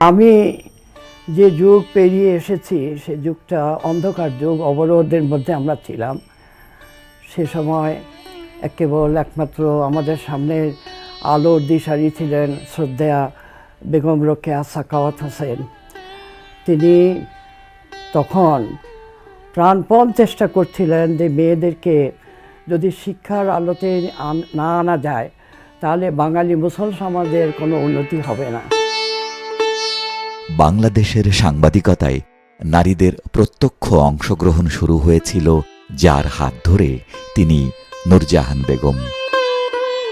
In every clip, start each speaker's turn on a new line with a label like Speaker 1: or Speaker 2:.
Speaker 1: আমি যে যুগ পেরিয়ে এসেছি, সে যুগটা অন্ধকার যুগ, অবরোধের মধ্যে আমরা ছিলাম। সে সময় কেবল একমাত্র আমাদের সামনে আলোর দিশারি ছিলেন শ্রদ্ধেয়া বেগম রোকেয়া সাকাওয়াত হোসেন। তিনি তখন প্রাণপণ চেষ্টা করছিলেন যে মেয়েদেরকে যদি শিক্ষার আলোতে না আনা যায়, তাহলে বাঙালি মুসল সমাজের কোনো উন্নতি হবে না।
Speaker 2: বাংলাদেশের সাংবাদিকতায় নারীদের প্রত্যক্ষ অংশগ্রহণ শুরু হয়েছিল, যার হাত ধরে তিনি নুরজাহান বেগম।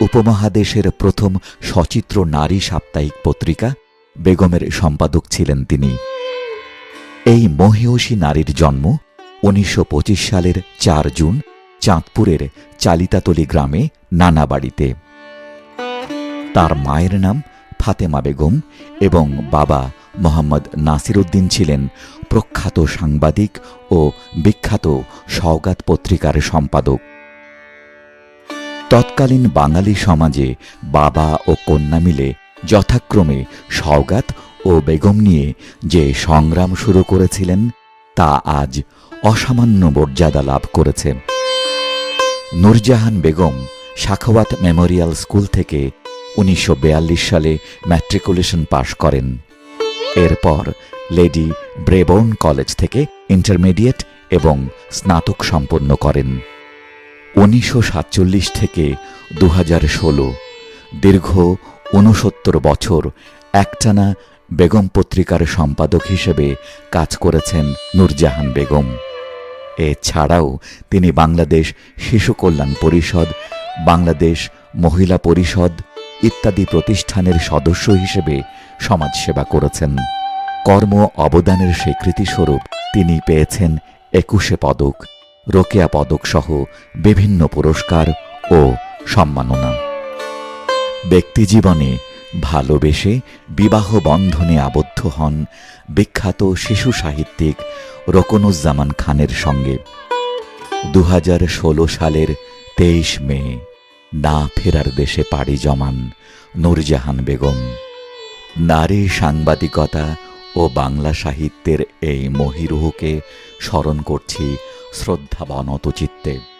Speaker 2: উপমহাদেশের প্রথম সচিত্র নারী সাপ্তাহিক পত্রিকা বেগমের সম্পাদক ছিলেন তিনি। এই মহিয়সী নারীর জন্ম উনিশশো পঁচিশ সালের চার জুন চাঁদপুরের চালিতাতলি গ্রামে নানা বাড়িতে তার মায়ের নাম ফাতেমা বেগম এবং বাবা মোহাম্মদ নাসির উদ্দিন ছিলেন প্রখ্যাত সাংবাদিক ও বিখ্যাত সওগাত পত্রিকার সম্পাদক। তৎকালীন বাঙালি সমাজে বাবা ও কন্যা মিলে যথাক্রমে সওগাত ও বেগম নিয়ে যে সংগ্রাম শুরু করেছিলেন, তা আজ অসামান্য মর্যাদা লাভ করেছে। নূরজাহান বেগম সাখাওয়াত মেমোরিয়াল স্কুল থেকে উনিশশো বিয়াল্লিশ সালে ম্যাট্রিকুলেশন পাশ করেন। এরপর লেডি ব্রেবর্ন কলেজ থেকে ইন্টারমিডিয়েট এবং স্নাতক সম্পন্ন করেন। উনিশশো সাতচল্লিশ থেকে দু ষোলো, দীর্ঘ ঊনসত্তর বছর একটানা বেগম পত্রিকার সম্পাদক হিসেবে কাজ করেছেন নূরজাহান বেগম। এছাড়াও তিনি বাংলাদেশ শিশু কল্যাণ পরিষদ, বাংলাদেশ মহিলা পরিষদ ইত্যাদি প্রতিষ্ঠানের সদস্য হিসেবে সমাজসেবা করেছেন। কর্ম অবদানের স্বীকৃতিস্বরূপ তিনি পেয়েছেন একুশে পদক, রোকেয়া পদক সহ বিভিন্ন পুরস্কার ও সম্মাননা। ব্যক্তিজীবনে ভালোবেসে বিবাহ বন্ধনে আবদ্ধ হন বিখ্যাত শিশু সাহিত্যিক রকনুজ্জামান খানের সঙ্গে। দু হাজার ষোলো সালের তেইশ মে না ফেরার দেশে পাড়ি জমান নূরজাহান বেগম। নারী সাংবাদিকতা ও বাংলা সাহিত্যের এই মহিরুহকে স্মরণ করছি শ্রদ্ধাবনত চিত্তে